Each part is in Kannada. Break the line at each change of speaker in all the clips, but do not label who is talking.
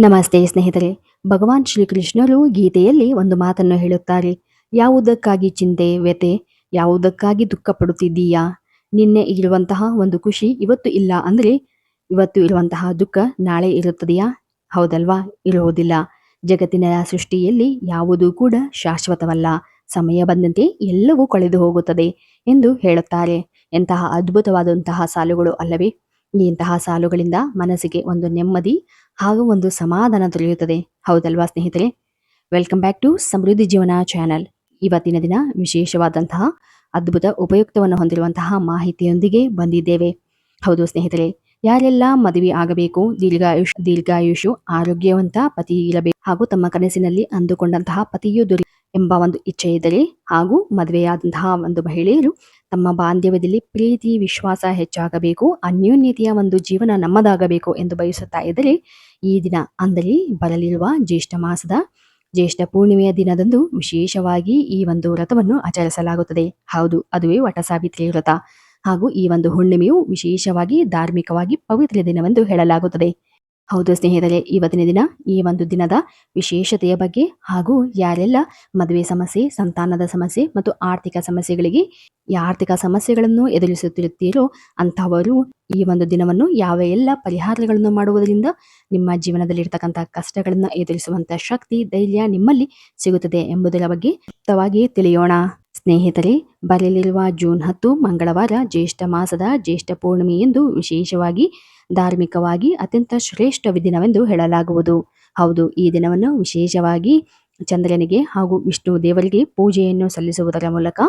ನಮಸ್ತೆ ಸ್ನೇಹಿತರೆ. ಭಗವಾನ್ ಶ್ರೀಕೃಷ್ಣರು ಗೀತೆಯಲ್ಲಿ ಒಂದು ಮಾತನ್ನು ಹೇಳುತ್ತಾರೆ. ಯಾವುದಕ್ಕಾಗಿ ಚಿಂತೆ ವ್ಯತೆ ಯಾವುದಕ್ಕಾಗಿ ದುಃಖ ಪಡುತ್ತಿದ್ದೀಯಾ? ನಿನ್ನೆ ಇರುವಂತಹ ಒಂದು ಖುಷಿ ಇವತ್ತು ಇಲ್ಲ ಅಂದ್ರೆ ಇವತ್ತು ಇರುವಂತಹ ದುಃಖ ನಾಳೆ ಇರುತ್ತದೆಯಾ? ಹೌದಲ್ವಾ? ಇರುವುದಿಲ್ಲ. ಜಗತ್ತಿನ ಸೃಷ್ಟಿಯಲ್ಲಿ ಯಾವುದೂ ಕೂಡ ಶಾಶ್ವತವಲ್ಲ. ಸಮಯ ಬಂದಂತೆ ಎಲ್ಲವೂ ಕಳೆದು ಹೋಗುತ್ತದೆ ಎಂದು ಹೇಳುತ್ತಾರೆ. ಎಂತಹ ಅದ್ಭುತವಾದಂತಹ ಸಾಲುಗಳು ಅಲ್ಲವೇ? ಇಂತಹ ಸಾಲುಗಳಿಂದ ಮನಸ್ಸಿಗೆ ಒಂದು ನೆಮ್ಮದಿ ಹಾಗೂ ಒಂದು ಸಮಾಧಾನ ದೊರೆಯುತ್ತದೆ. ಹೌದಲ್ವಾ ಸ್ನೇಹಿತರೆ? ವೆಲ್ಕಮ್ ಬ್ಯಾಕ್ ಟು ಸಮೃದ್ಧಿ ಜೀವನ ಚಾನೆಲ್ ಇವತ್ತಿನ ದಿನ ವಿಶೇಷವಾದಂತಹ ಅದ್ಭುತ ಉಪಯುಕ್ತವನ್ನು ಹೊಂದಿರುವಂತಹ ಮಾಹಿತಿಯೊಂದಿಗೆ ಬಂದಿದ್ದೇವೆ. ಹೌದು ಸ್ನೇಹಿತರೆ, ಯಾರೆಲ್ಲ ಮದುವೆ ಆಗಬೇಕು, ದೀರ್ಘಾಯುಷ್, ದೀರ್ಘಾಯುಷು ಆರೋಗ್ಯವಂತ ಪತಿ ಇರಬೇಕು ಹಾಗೂ ತಮ್ಮ ಕನಸಿನಲ್ಲಿ ಅಂದುಕೊಂಡಂತಹ ಪತಿಯು ದೊರೆ ಎಂಬ ಒಂದು ಇಚ್ಛೆ ಇದ್ದರೆ ಹಾಗೂ ಮದುವೆಯಾದಂತಹ ಒಂದು ಮಹಿಳೆಯರು ತಮ್ಮ ಬಾಂಧವ್ಯದಲ್ಲಿ ಪ್ರೀತಿ, ವಿಶ್ವಾಸ ಹೆಚ್ಚಾಗಬೇಕು, ಅನ್ಯೋನ್ಯತೆಯ ಒಂದು ಜೀವನ ನಮ್ಮದಾಗಬೇಕು ಎಂದು ಬಯಸುತ್ತಾ ಇದ್ದರೆ ಈ ದಿನ ಅಂದರೆ ಬರಲಿರುವ ಜ್ಯೇಷ್ಠ ಮಾಸದ? ಜ್ಯೇಷ್ಠ ಪೂರ್ಣಿಮೆಯ ದಿನದಂದು ವಿಶೇಷವಾಗಿ ಈ ಒಂದು ವ್ರತವನ್ನು ಆಚರಿಸಲಾಗುತ್ತದೆ. ಹೌದು, ಅದುವೇ ವಟ ಸಾವಿತ್ರಿ ವ್ರತ. ಹಾಗೂ ಈ ಒಂದು ಹುಣ್ಣಿಮೆಯು ವಿಶೇಷವಾಗಿ ಧಾರ್ಮಿಕವಾಗಿ ಪವಿತ್ರ ದಿನವೆಂದು ಹೇಳಲಾಗುತ್ತದೆ. ಹೌದು ಸ್ನೇಹಿತರೆ, ಇವತ್ತಿನ ದಿನ ಈ ಒಂದು ದಿನದ ವಿಶೇಷತೆಯ ಬಗ್ಗೆ ಹಾಗೂ ಯಾರೆಲ್ಲ ಮದುವೆ ಸಮಸ್ಯೆ, ಸಂತಾನದ ಸಮಸ್ಯೆ ಮತ್ತು ಆರ್ಥಿಕ ಸಮಸ್ಯೆಗಳಿಗೆ ಆರ್ಥಿಕ ಸಮಸ್ಯೆಗಳನ್ನು ಎದುರಿಸುತ್ತಿರುತ್ತೀರೋ ಅಂತಹವರು ಈ ಒಂದು ದಿನವನ್ನು ಯಾವ ಎಲ್ಲ ಪರಿಹಾರಗಳನ್ನು ಮಾಡುವುದರಿಂದ ನಿಮ್ಮ ಜೀವನದಲ್ಲಿರ್ತಕ್ಕಂಥ ಕಷ್ಟಗಳನ್ನು ಎದುರಿಸುವಂತ ಶಕ್ತಿ, ಧೈರ್ಯ ನಿಮ್ಮಲ್ಲಿ ಸಿಗುತ್ತದೆ ಎಂಬುದರ ಬಗ್ಗೆ ತಿಳಿಯೋಣ. ಸ್ನೇಹಿತರೆ ಬರಲಿರುವ ಜೂನ್ ಹತ್ತು, ಮಂಗಳವಾರ ಜ್ಯೇಷ್ಠ ಮಾಸದ ಜ್ಯೇಷ್ಠ ಪೂರ್ಣಿಮೆ ಎಂದು ವಿಶೇಷವಾಗಿ ಧಾರ್ಮಿಕವಾಗಿ ಅತ್ಯಂತ ಶ್ರೇಷ್ಠ ದಿನವೆಂದು ಹೇಳಲಾಗುವುದು. ಹೌದು, ಈ ದಿನವನ್ನು ವಿಶೇಷವಾಗಿ ಚಂದ್ರನಿಗೆ ಹಾಗೂ ವಿಷ್ಣು ದೇವರಿಗೆ ಪೂಜೆಯನ್ನು ಸಲ್ಲಿಸುವುದರ ಮೂಲಕ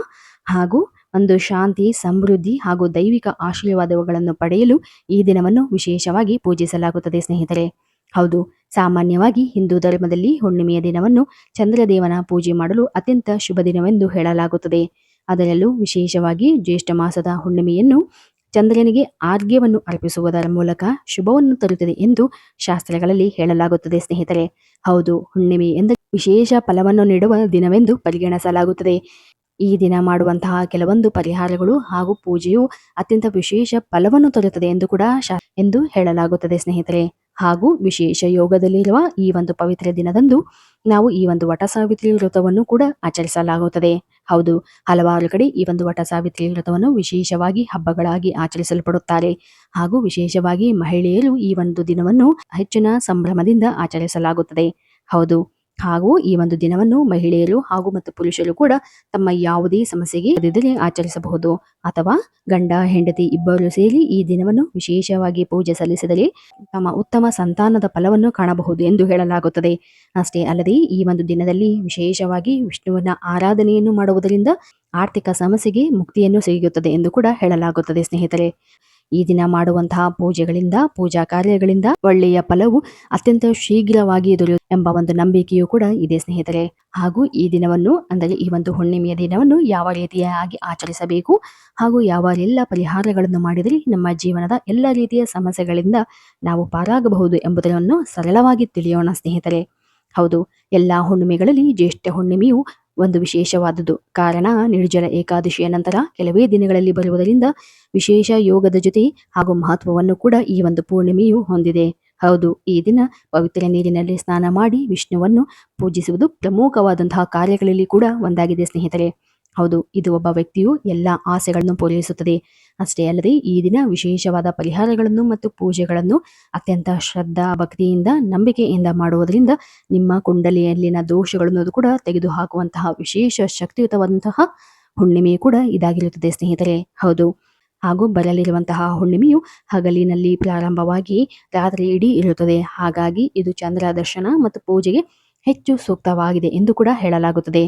ಹಾಗೂ ಒಂದು ಶಾಂತಿ, ಸಮೃದ್ಧಿ ಹಾಗೂ ದೈವಿಕ ಆಶೀರ್ವಾದಗಳನ್ನು ಪಡೆಯಲು ಈ ದಿನವನ್ನು ವಿಶೇಷವಾಗಿ ಪೂಜಿಸಲಾಗುತ್ತದೆ ಸ್ನೇಹಿತರೆ. ಹೌದು, ಸಾಮಾನ್ಯವಾಗಿ ಹಿಂದೂ ಧರ್ಮದಲ್ಲಿ ಹುಣ್ಣಿಮೆಯ ದಿನವನ್ನು ಚಂದ್ರದೇವನ ಪೂಜೆ ಮಾಡಲು ಅತ್ಯಂತ ಶುಭ ದಿನವೆಂದು ಹೇಳಲಾಗುತ್ತದೆ. ಅದರಲ್ಲೂ ವಿಶೇಷವಾಗಿ ಜ್ಯೇಷ್ಠ ಮಾಸದ ಹುಣ್ಣಿಮೆಯನ್ನು ಚಂದ್ರನಿಗೆ ಆರ್ಘ್ಯವನ್ನು ಅರ್ಪಿಸುವುದರ ಮೂಲಕ ಶುಭವನ್ನು ತರುತ್ತದೆ ಎಂದು ಶಾಸ್ತ್ರಗಳಲ್ಲಿ ಹೇಳಲಾಗುತ್ತದೆ ಸ್ನೇಹಿತರೆ. ಹೌದು, ಹುಣ್ಣಿಮೆ ಎಂದ ವಿಶೇಷ ಫಲವನ್ನು ನೀಡುವ ದಿನವೆಂದು ಪರಿಗಣಿಸಲಾಗುತ್ತದೆ. ಈ ದಿನ ಮಾಡುವಂತಹ ಕೆಲವೊಂದು ಪರಿಹಾರಗಳು ಹಾಗೂ ಪೂಜೆಯು ಅತ್ಯಂತ ವಿಶೇಷ ಫಲವನ್ನು ತರುತ್ತದೆ ಎಂದು ಕೂಡ ಶಾ ಎಂದು ಹೇಳಲಾಗುತ್ತದೆ ಸ್ನೇಹಿತರೆ. ಹಾಗೂ ವಿಶೇಷ ಯೋಗದಲ್ಲಿರುವ ಈ ಒಂದು ಪವಿತ್ರ ದಿನದಂದು ನಾವು ಈ ಒಂದು ವಟ ಸಾವಿತ್ರಿ ವ್ರತವನ್ನು ಕೂಡ ಆಚರಿಸಲಾಗುತ್ತದೆ. ಹೌದು, ಹಲವಾರು ಕಡೆ ಈ ಒಂದು ವಟ ಸಾವಿತ್ರಿ ವ್ರತವನ್ನು ವಿಶೇಷವಾಗಿ ಹಬ್ಬಗಳಾಗಿ ಆಚರಿಸಲ್ಪಡುತ್ತಾರೆ. ಹಾಗೂ ವಿಶೇಷವಾಗಿ ಮಹಿಳೆಯರು ಈ ಒಂದು ದಿನವನ್ನು ಹೆಚ್ಚಿನ ಸಂಭ್ರಮದಿಂದ ಆಚರಿಸಲಾಗುತ್ತದೆ. ಹೌದು ಹಾಗೂ ಈ ಒಂದು ದಿನವನ್ನು ಮಹಿಳೆಯರು ಹಾಗೂ ಮತ್ತು ಪುರುಷರು ಕೂಡ ತಮ್ಮ ಯಾವುದೇ ಸಮಸ್ಯೆಗೆ ಆಚರಿಸಬಹುದು. ಅಥವಾ ಗಂಡ, ಹೆಂಡತಿ ಇಬ್ಬರು ಸೇರಿ ಈ ದಿನವನ್ನು ವಿಶೇಷವಾಗಿ ಪೂಜೆ ಸಲ್ಲಿಸಿದರೆ ತಮ್ಮ ಉತ್ತಮ ಸಂತಾನದ ಫಲವನ್ನು ಕಾಣಬಹುದು ಎಂದು ಹೇಳಲಾಗುತ್ತದೆ. ಅಷ್ಟೇ ಅಲ್ಲದೆ ಈ ಒಂದು ದಿನದಲ್ಲಿ ವಿಶೇಷವಾಗಿ ವಿಷ್ಣುವಿನ ಆರಾಧನೆಯನ್ನು ಮಾಡುವುದರಿಂದ ಆರ್ಥಿಕ ಸಮಸ್ಯೆಗೆ ಮುಕ್ತಿಯನ್ನು ಸಿಗುತ್ತದೆ ಎಂದು ಕೂಡ ಹೇಳಲಾಗುತ್ತದೆ ಸ್ನೇಹಿತರೆ. ಈ ದಿನ ಮಾಡುವಂತಹ ಪೂಜೆಗಳಿಂದ, ಪೂಜಾ ಕಾರ್ಯಗಳಿಂದ ಒಳ್ಳೆಯ ಫಲವು ಅತ್ಯಂತ ಶೀಘ್ರವಾಗಿ ದೊರೆಯು ಎಂಬ ಒಂದು ನಂಬಿಕೆಯೂ ಕೂಡ ಇದೆ ಸ್ನೇಹಿತರೆ. ಹಾಗೂ ಈ ದಿನವನ್ನು, ಅಂದರೆ ಈ ಒಂದು ಹುಣ್ಣಿಮೆಯ ದಿನವನ್ನು ಯಾವ ರೀತಿಯಾಗಿ ಆಚರಿಸಬೇಕು ಹಾಗೂ ಯಾವ ಎಲ್ಲ ಪರಿಹಾರಗಳನ್ನು ಮಾಡಿದರೆ ನಮ್ಮ ಜೀವನದ ಎಲ್ಲ ರೀತಿಯ ಸಮಸ್ಯೆಗಳಿಂದ ನಾವು ಪಾರಾಗಬಹುದು ಎಂಬುದನ್ನು ಸರಳವಾಗಿ ತಿಳಿಯೋಣ ಸ್ನೇಹಿತರೆ. ಹೌದು, ಎಲ್ಲ ಹುಣ್ಣಿಮೆಗಳಲ್ಲಿ ಜ್ಯೇಷ್ಠ ಹುಣ್ಣಿಮೆಯು ಒಂದು ವಿಶೇಷವಾದುದು. ಕಾರಣ ನಿರ್ಜಲ ಏಕಾದಶಿಯ ನಂತರ ಕೆಲವೇ ದಿನಗಳಲ್ಲಿ ಬರುವುದರಿಂದ ವಿಶೇಷ ಯೋಗದ ಜೊತೆ ಹಾಗೂ ಮಹತ್ವವನ್ನು ಕೂಡ ಈ ಒಂದು ಪೂರ್ಣಿಮೆಯು ಹೊಂದಿದೆ. ಹೌದು, ಈ ದಿನ ಪವಿತ್ರ ನೀರಿನಲ್ಲಿ ಸ್ನಾನ ಮಾಡಿ ವಿಷ್ಣುವನ್ನು ಪೂಜಿಸುವುದು ಪ್ರಮುಖವಾದಂತಹ ಕಾರ್ಯಗಳಲ್ಲಿ ಕೂಡ ಒಂದಾಗಿದೆ ಸ್ನೇಹಿತರೆ. ಹೌದು, ಇದು ಒಬ್ಬ ವ್ಯಕ್ತಿಯು ಎಲ್ಲ ಆಸೆಗಳನ್ನು ಪೂರೈಸುತ್ತದೆ. ಅಷ್ಟೇ ಅಲ್ಲದೆ, ಈ ದಿನ ವಿಶೇಷವಾದ ಪರಿಹಾರಗಳನ್ನು ಮತ್ತು ಪೂಜೆಗಳನ್ನು ಅತ್ಯಂತ ಶ್ರದ್ಧಾ ಭಕ್ತಿಯಿಂದ, ನಂಬಿಕೆಯಿಂದ ಮಾಡುವುದರಿಂದ ನಿಮ್ಮ ಕುಂಡಲಿಯಲ್ಲಿನ ದೋಷಗಳನ್ನು ಕೂಡ ತೆಗೆದುಹಾಕುವಂತಹ ವಿಶೇಷ ಶಕ್ತಿಯುತವಾದಂತಹ ಹುಣ್ಣಿಮೆ ಕೂಡ ಇದಾಗಿರುತ್ತದೆ ಸ್ನೇಹಿತರೆ. ಹೌದು, ಹಾಗೂ ಬರಲಿರುವಂತಹ ಹುಣ್ಣಿಮೆಯು ಹಗಲಿನಲ್ಲಿ ಪ್ರಾರಂಭವಾಗಿ ರಾತ್ರಿ ಇಡೀ ಇರುತ್ತದೆ. ಹಾಗಾಗಿ ಇದು ಚಂದ್ರ ದರ್ಶನ ಮತ್ತು ಪೂಜೆಗೆ ಹೆಚ್ಚು ಸೂಕ್ತವಾಗಿದೆ ಎಂದು ಕೂಡ ಹೇಳಲಾಗುತ್ತದೆ.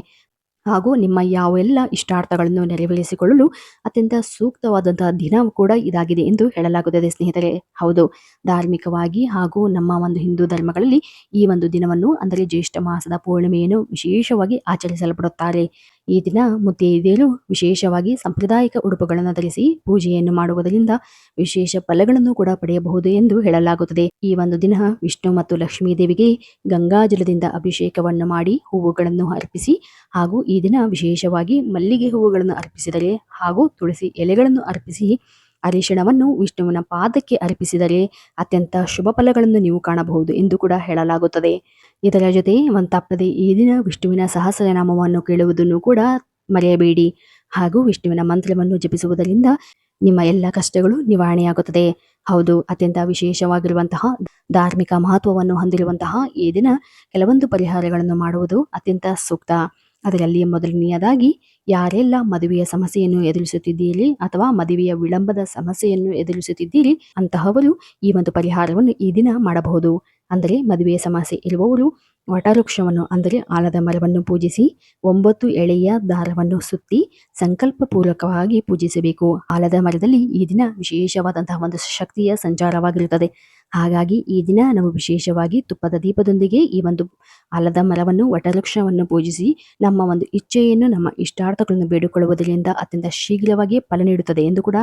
ಹಾಗೂ ನಿಮ್ಮ ಯಾವೆಲ್ಲ ಇಷ್ಟಾರ್ಥಗಳನ್ನು ನೆರವೇರಿಸಿಕೊಳ್ಳಲು ಅತ್ಯಂತ ಸೂಕ್ತವಾದಂತಹ ದಿನ ಕೂಡ ಇದಾಗಿದೆ ಎಂದು ಹೇಳಲಾಗುತ್ತದೆ, ಸ್ನೇಹಿತರೆ. ಹೌದು, ಧಾರ್ಮಿಕವಾಗಿ ಹಾಗೂ ನಮ್ಮ ಒಂದು ಹಿಂದೂ ಧರ್ಮಗಳಲ್ಲಿ ಈ ಒಂದು ದಿನವನ್ನು ಅಂದರೆ ಜ್ಯೇಷ್ಠ ಮಾಸದ ಪೂರ್ಣಿಮೆಯನ್ನು ವಿಶೇಷವಾಗಿ ಆಚರಿಸಲ್ಪಡುತ್ತಾರೆ. ಈ ದಿನ ಮುತ್ತೈದೆಯರು ವಿಶೇಷವಾಗಿ ಸಾಂಪ್ರದಾಯಿಕ ಉಡುಪುಗಳನ್ನು ಧರಿಸಿ ಪೂಜೆಯನ್ನು ಮಾಡುವುದರಿಂದ ವಿಶೇಷ ಫಲಗಳನ್ನು ಕೂಡ ಪಡೆಯಬಹುದು ಎಂದು ಹೇಳಲಾಗುತ್ತದೆ. ಈ ಒಂದು ದಿನ ವಿಷ್ಣು ಮತ್ತು ಲಕ್ಷ್ಮೀ ದೇವಿಗೆ ಗಂಗಾಜಲದಿಂದ ಅಭಿಷೇಕವನ್ನು ಮಾಡಿ ಹೂವುಗಳನ್ನು ಅರ್ಪಿಸಿ ಹಾಗೂ ಈ ದಿನ ವಿಶೇಷವಾಗಿ ಮಲ್ಲಿಗೆ ಹೂವುಗಳನ್ನು ಅರ್ಪಿಸಿದರೆ ಹಾಗೂ ತುಳಸಿ ಎಲೆಗಳನ್ನು ಅರ್ಪಿಸಿ ಅರಿಶಿಣವನ್ನು ವಿಷ್ಣುವಿನ ಪಾದಕ್ಕೆ ಅರ್ಪಿಸಿದರೆ ಅತ್ಯಂತ ಶುಭ ಫಲಗಳನ್ನು ನೀವು ಕಾಣಬಹುದು ಎಂದು ಕೂಡ ಹೇಳಲಾಗುತ್ತದೆ. ಇದರ ಜೊತೆ ಒಂದು ಈ ದಿನ ವಿಷ್ಣುವಿನ ಸಹಸ್ರನಾಮವನ್ನು ಕೇಳುವುದನ್ನು ಕೂಡ ಮರೆಯಬೇಡಿ. ಹಾಗೂ ವಿಷ್ಣುವಿನ ಮಂತ್ರವನ್ನು ಜಪಿಸುವುದರಿಂದ ನಿಮ್ಮ ಎಲ್ಲ ಕಷ್ಟಗಳು ನಿವಾರಣೆಯಾಗುತ್ತದೆ. ಹೌದು, ಅತ್ಯಂತ ವಿಶೇಷವಾಗಿರುವಂತಹ ಧಾರ್ಮಿಕ ಮಹತ್ವವನ್ನು ಹೊಂದಿರುವಂತಹ ಈ ದಿನ ಕೆಲವೊಂದು ಪರಿಹಾರಗಳನ್ನು ಮಾಡುವುದು ಅತ್ಯಂತ ಸೂಕ್ತ. ಅದರಲ್ಲಿ ಮೊದಲನೆಯದಾಗಿ, ಯಾರೆಲ್ಲ ಮದುವೆಯ ಸಮಸ್ಯೆಯನ್ನು ಎದುರಿಸುತ್ತಿದ್ದೀರಿ ಅಥವಾ ಮದುವೆಯ ವಿಳಂಬದ ಸಮಸ್ಯೆಯನ್ನು ಎದುರಿಸುತ್ತಿದ್ದೀರಿ, ಅಂತಹವರು ಈ ಒಂದು ಪರಿಹಾರವನ್ನು ಈ ದಿನ ಮಾಡಬಹುದು. ಅಂದರೆ ಮದುವೆಯ ಸಮಸ್ಯೆ ಇರುವವರು ವಟವೃಕ್ಷವನ್ನು ಅಂದರೆ ಆಲದ ಮರವನ್ನು ಪೂಜಿಸಿ ಒಂಬತ್ತು ಎಳೆಯ ದಾರವನ್ನು ಸುತ್ತಿ ಸಂಕಲ್ಪ ಪೂರ್ವಕವಾಗಿ ಪೂಜಿಸಬೇಕು. ಆಲದ ಮರದಲ್ಲಿ ಈ ದಿನ ವಿಶೇಷವಾದಂತಹ ಒಂದು ಶಕ್ತಿಯ ಸಂಚಾರವಾಗಿರುತ್ತದೆ. ಹಾಗಾಗಿ ಈ ದಿನ ನಾವು ವಿಶೇಷವಾಗಿ ತುಪ್ಪದ ದೀಪದೊಂದಿಗೆ ಈ ಒಂದು ಆಲದ ಮರವನ್ನು, ವಟವೃಕ್ಷವನ್ನು ಪೂಜಿಸಿ ನಮ್ಮ ಒಂದು ಇಚ್ಛೆಯನ್ನು, ನಮ್ಮ ಇಷ್ಟಾರ್ಥಗಳನ್ನು ಬೇಡಿಕೊಳ್ಳುವುದರಿಂದ ಅತ್ಯಂತ ಶೀಘ್ರವಾಗಿ ಫಲ ನೀಡುತ್ತದೆ ಎಂದು ಕೂಡ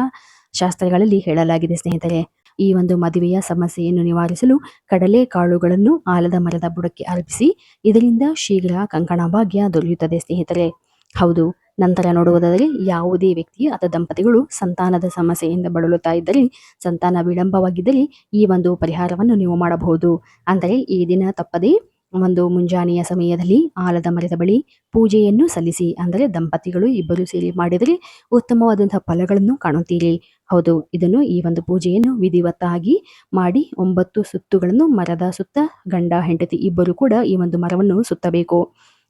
ಶಾಸ್ತ್ರಗಳಲ್ಲಿ ಹೇಳಲಾಗಿದೆ ಸ್ನೇಹಿತರೆ. ಈ ಒಂದು ಮದುವೆಯ ಸಮಸ್ಯೆಯನ್ನು ನಿವಾರಿಸಲು ಕಡಲೆ ಕಾಳುಗಳನ್ನು ಆಲದ ಮರದ ಬುಡಕ್ಕೆ ಅರ್ಪಿಸಿ, ಇದರಿಂದ ಶೀಘ್ರ ಕಂಕಣ ಭಾಗ್ಯ ದೊರೆಯುತ್ತದೆ ಸ್ನೇಹಿತರೆ. ಹೌದು, ನಂತರ ನೋಡುವುದಾದರೆ ಯಾವುದೇ ವ್ಯಕ್ತಿ ಅಥವಾ ದಂಪತಿಗಳು ಸಂತಾನದ ಸಮಸ್ಯೆಯಿಂದ ಬಳಲುತ್ತಾ ಇದ್ದರೆ ಸಂತಾನ ವಿಳಂಬವಾಗಿದ್ದರೆ ಈ ಒಂದು ಪರಿಹಾರವನ್ನು ನೀವು ಮಾಡಬಹುದು. ಅಂದರೆ ಈ ದಿನ ತಪ್ಪದೆ ಒಂದು ಮುಂಜಾನೆಯ ಸಮಯದಲ್ಲಿ ಆಲದ ಮರದ ಬಳಿ ಪೂಜೆಯನ್ನು ಸಲ್ಲಿಸಿ, ಅಂದರೆ ದಂಪತಿಗಳು ಇಬ್ಬರು ಸೇರಿ ಮಾಡಿದರೆ ಉತ್ತಮವಾದಂತಹ ಫಲಗಳನ್ನು ಕಾಣುತ್ತೀರಿ. ಹೌದು, ಇದನ್ನು ಈ ಒಂದು ಪೂಜೆಯನ್ನು ವಿಧಿವತ್ತಾಗಿ ಮಾಡಿ ಒಂಬತ್ತು ಸುತ್ತುಗಳನ್ನು ಮರದ ಸುತ್ತ ಗಂಡ ಹೆಂಡತಿ ಇಬ್ಬರು ಕೂಡ ಈ ಒಂದು ಮರವನ್ನು ಸುತ್ತಬೇಕು.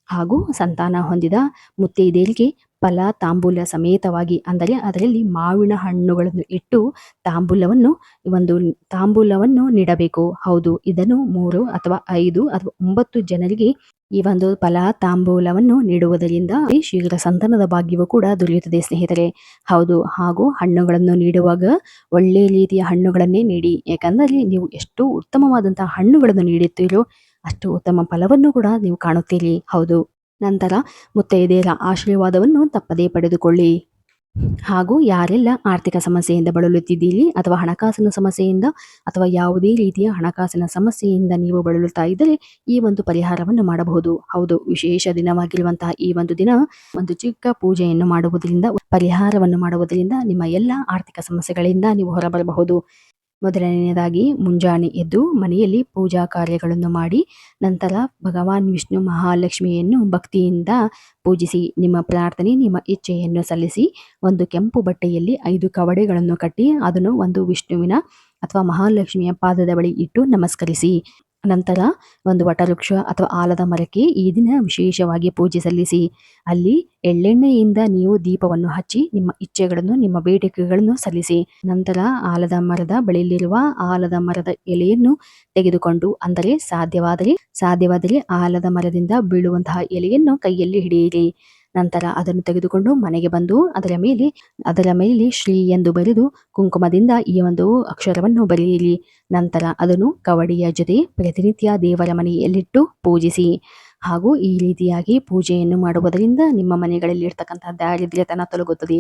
ಹಾಗೂ ಸಂತಾನ ಹೊಂದಿದ ಮುತ್ತೈದೆಯರಿಗೆ ಫಲ, ತಾಂಬೂಲ ಸಮೇತವಾಗಿ ಅಂದರೆ ಅದರಲ್ಲಿ ಮಾವಿನ ಹಣ್ಣುಗಳನ್ನು ಇಟ್ಟು ತಾಂಬೂಲವನ್ನು, ಒಂದು ತಾಂಬೂಲವನ್ನು ನೀಡಬೇಕು. ಹೌದು, ಇದನ್ನು ಮೂರು ಅಥವಾ ಐದು ಅಥವಾ ಒಂಬತ್ತು ಜನರಿಗೆ ಈ ಒಂದು ಫಲ, ತಾಂಬೂಲವನ್ನು ನೀಡುವುದರಿಂದ ಶೀಘ್ರ ಸಂತಾನದ ಭಾಗ್ಯವೂ ಕೂಡ ದೊರೆಯುತ್ತದೆ ಸ್ನೇಹಿತರೆ. ಹೌದು, ಹಾಗೂ ಹಣ್ಣುಗಳನ್ನು ನೀಡುವಾಗ ಒಳ್ಳೆಯ ರೀತಿಯ ಹಣ್ಣುಗಳನ್ನೇ ನೀಡಿ. ಯಾಕಂದರೆ ನೀವು ಎಷ್ಟು ಉತ್ತಮವಾದಂತಹ ಹಣ್ಣುಗಳನ್ನು ನೀಡುತ್ತೀರೋ ಅಷ್ಟು ಉತ್ತಮ ಫಲವನ್ನು ಕೂಡ ನೀವು ಕಾಣುತ್ತೀರಿ. ಹೌದು. ನಂತರ ಮುತ್ತೈದೆಯರ ಆಶೀರ್ವಾದವನ್ನು ತಪ್ಪದೇ ಪಡೆದುಕೊಳ್ಳಿ. ಹಾಗೂ ಯಾರೆಲ್ಲ ಆರ್ಥಿಕ ಸಮಸ್ಯೆಯಿಂದ ಬಳಲುತ್ತಿದ್ದೀರಿ ಅಥವಾ ಹಣಕಾಸಿನ ಸಮಸ್ಯೆಯಿಂದ ಅಥವಾ ಯಾವುದೇ ರೀತಿಯ ಹಣಕಾಸಿನ ಸಮಸ್ಯೆಯಿಂದ ನೀವು ಬಳಲುತ್ತಾ ಇದ್ದರೆ ಈ ಒಂದು ಪರಿಹಾರವನ್ನು ಮಾಡಬಹುದು. ಹೌದು, ವಿಶೇಷ ದಿನವಾಗಿರುವಂತಹ ಈ ಒಂದು ದಿನ ಒಂದು ಚಿಕ್ಕ ಪೂಜೆಯನ್ನು ಮಾಡುವುದರಿಂದ, ಪರಿಹಾರವನ್ನು ಮಾಡುವುದರಿಂದ ನಿಮ್ಮ ಎಲ್ಲ ಆರ್ಥಿಕ ಸಮಸ್ಯೆಗಳಿಂದ ನೀವು ಹೊರಬರಬಹುದು. ಮೊದಲನೆಯದಾಗಿ ಮುಂಜಾನೆ ಎದ್ದು ಮನೆಯಲ್ಲಿ ಪೂಜಾ ಕಾರ್ಯಗಳನ್ನು ಮಾಡಿ, ನಂತರ ಭಗವಾನ್ ವಿಷ್ಣು ಮಹಾಲಕ್ಷ್ಮಿಯನ್ನು ಭಕ್ತಿಯಿಂದ ಪೂಜಿಸಿ, ನಿಮ್ಮ ಪ್ರಾರ್ಥನೆ, ನಿಮ್ಮ ಇಚ್ಛೆಯನ್ನು ಸಲ್ಲಿಸಿ, ಒಂದು ಕೆಂಪು ಬಟ್ಟೆಯಲ್ಲಿ ಐದು ಕವಡೆಗಳನ್ನು ಕಟ್ಟಿ, ಅದನ್ನು ಒಂದು ವಿಷ್ಣುವಿನ ಅಥವಾ ಮಹಾಲಕ್ಷ್ಮಿಯ ಪಾದದ ಬಳಿ ಇಟ್ಟು ನಮಸ್ಕರಿಸಿ. ನಂತರ ಒಂದು ವಟವೃಕ್ಷ ಅಥವಾ ಆಲದ ಮರಕ್ಕೆ ಈ ದಿನ ವಿಶೇಷವಾಗಿ ಪೂಜೆ ಸಲ್ಲಿಸಿ. ಅಲ್ಲಿ ಎಳ್ಳೆಣ್ಣೆಯಿಂದ ನೀವು ದೀಪವನ್ನು ಹಚ್ಚಿ ನಿಮ್ಮ ಇಚ್ಛೆಗಳನ್ನು, ನಿಮ್ಮ ಬೇಡಿಕೆಗಳನ್ನು ಸಲ್ಲಿಸಿ. ನಂತರ ಆಲದ ಮರದ ಬಳಿಯಲ್ಲಿರುವ ಆಲದ ಮರದ ಎಲೆಯನ್ನು ತೆಗೆದುಕೊಂಡು ಅಂದರೆ ಸಾಧ್ಯವಾದರೆ ಸಾಧ್ಯವಾದರೆ ಆಲದ ಮರದಿಂದ ಬೀಳುವಂತಹ ಎಲೆಯನ್ನು ಕೈಯಲ್ಲಿ ಹಿಡಿಯಿರಿ. ನಂತರ ಅದನ್ನು ತೆಗೆದುಕೊಂಡು ಮನೆಗೆ ಬಂದು ಅದರ ಮೇಲೆ ಅದರ ಮೇಲೆ ಶ್ರೀ ಎಂದು ಬರೆದು ಕುಂಕುಮದಿಂದ ಈ ಒಂದು ಅಕ್ಷರವನ್ನು ಬರೆಯಿರಿ ನಂತರ ಅದನ್ನು ಕವಡಿಯ ಜೊತೆ ಪ್ರತಿನಿತ್ಯ ದೇವರ ಮನೆಯಲ್ಲಿಟ್ಟು ಪೂಜಿಸಿ. ಹಾಗೂ ಈ ರೀತಿಯಾಗಿ ಪೂಜೆಯನ್ನು ಮಾಡುವುದರಿಂದ ನಿಮ್ಮ ಮನೆಗಳಲ್ಲಿ ಇರ್ತಕ್ಕಂಥ ದಾರಿದ್ರ್ಯತನ ತೊಲಗುತ್ತದೆ.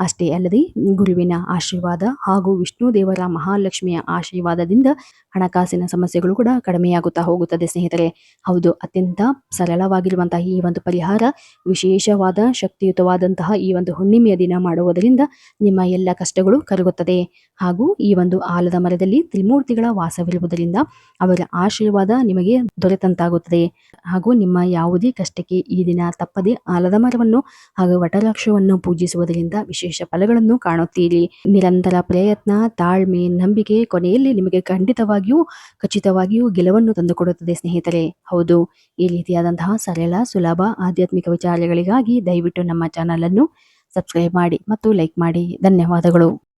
ಅಷ್ಟೇ ಅಲ್ಲದೆ ಗುರುವಿನ ಆಶೀರ್ವಾದ ಹಾಗೂ ವಿಷ್ಣು ದೇವರ ಮಹಾಲಕ್ಷ್ಮಿಯ ಆಶೀರ್ವಾದದಿಂದ ಹಣಕಾಸಿನ ಸಮಸ್ಯೆಗಳು ಕೂಡ ಕಡಿಮೆಯಾಗುತ್ತಾ ಹೋಗುತ್ತದೆ ಸ್ನೇಹಿತರೆ. ಹೌದು, ಅತ್ಯಂತ ಸರಳವಾಗಿರುವಂತಹ ಈ ಒಂದು ಪರಿಹಾರ ವಿಶೇಷವಾದ ಶಕ್ತಿಯುತವಾದಂತಹ ಈ ಒಂದು ಹುಣ್ಣಿಮೆಯ ದಿನ ಮಾಡುವುದರಿಂದ ನಿಮ್ಮ ಎಲ್ಲ ಕಷ್ಟಗಳು ಕರಗುತ್ತದೆ. ಹಾಗೂ ಈ ಒಂದು ಆಲದ ಮರದಲ್ಲಿ ತ್ರಿಮೂರ್ತಿಗಳ ವಾಸವಿರುವುದರಿಂದ ಅವರ ಆಶೀರ್ವಾದ ನಿಮಗೆ ದೊರೆತಂತಾಗುತ್ತದೆ. ಹಾಗೂ ನಿಮ್ಮ ಯಾವುದೇ ಕಷ್ಟಕ್ಕೆ ಈ ದಿನ ತಪ್ಪದೆ ಆಲದ ಮರವನ್ನು ಹಾಗೂ ವಟರಾಕ್ಷವನ್ನು ಪೂಜಿಸುವುದರಿಂದ ವಿಶೇಷ ಫಲಗಳನ್ನು ಕಾಣುತ್ತೀರಿ. ನಿರಂತರ ಪ್ರಯತ್ನ, ತಾಳ್ಮೆ, ನಂಬಿಕೆ ಕೊನೆಯಲ್ಲಿ ನಿಮಗೆ ಖಂಡಿತವಾಗಿಯೂ, ಖಚಿತವಾಗಿಯೂ ಗೆಲುವನ್ನು ತಂದುಕೊಡುತ್ತದೆ ಸ್ನೇಹಿತರೆ. ಹೌದು, ಈ ರೀತಿಯಾದಂತಹ ಸರಳ, ಸುಲಭ ಆಧ್ಯಾತ್ಮಿಕ ವಿಚಾರಗಳಿಗಾಗಿ ದಯವಿಟ್ಟು ನಮ್ಮ ಚಾನಲ್ ಅನ್ನು ಸಬ್ಸ್ಕ್ರೈಬ್ ಮಾಡಿ ಮತ್ತು ಲೈಕ್ ಮಾಡಿ. ಧನ್ಯವಾದಗಳು.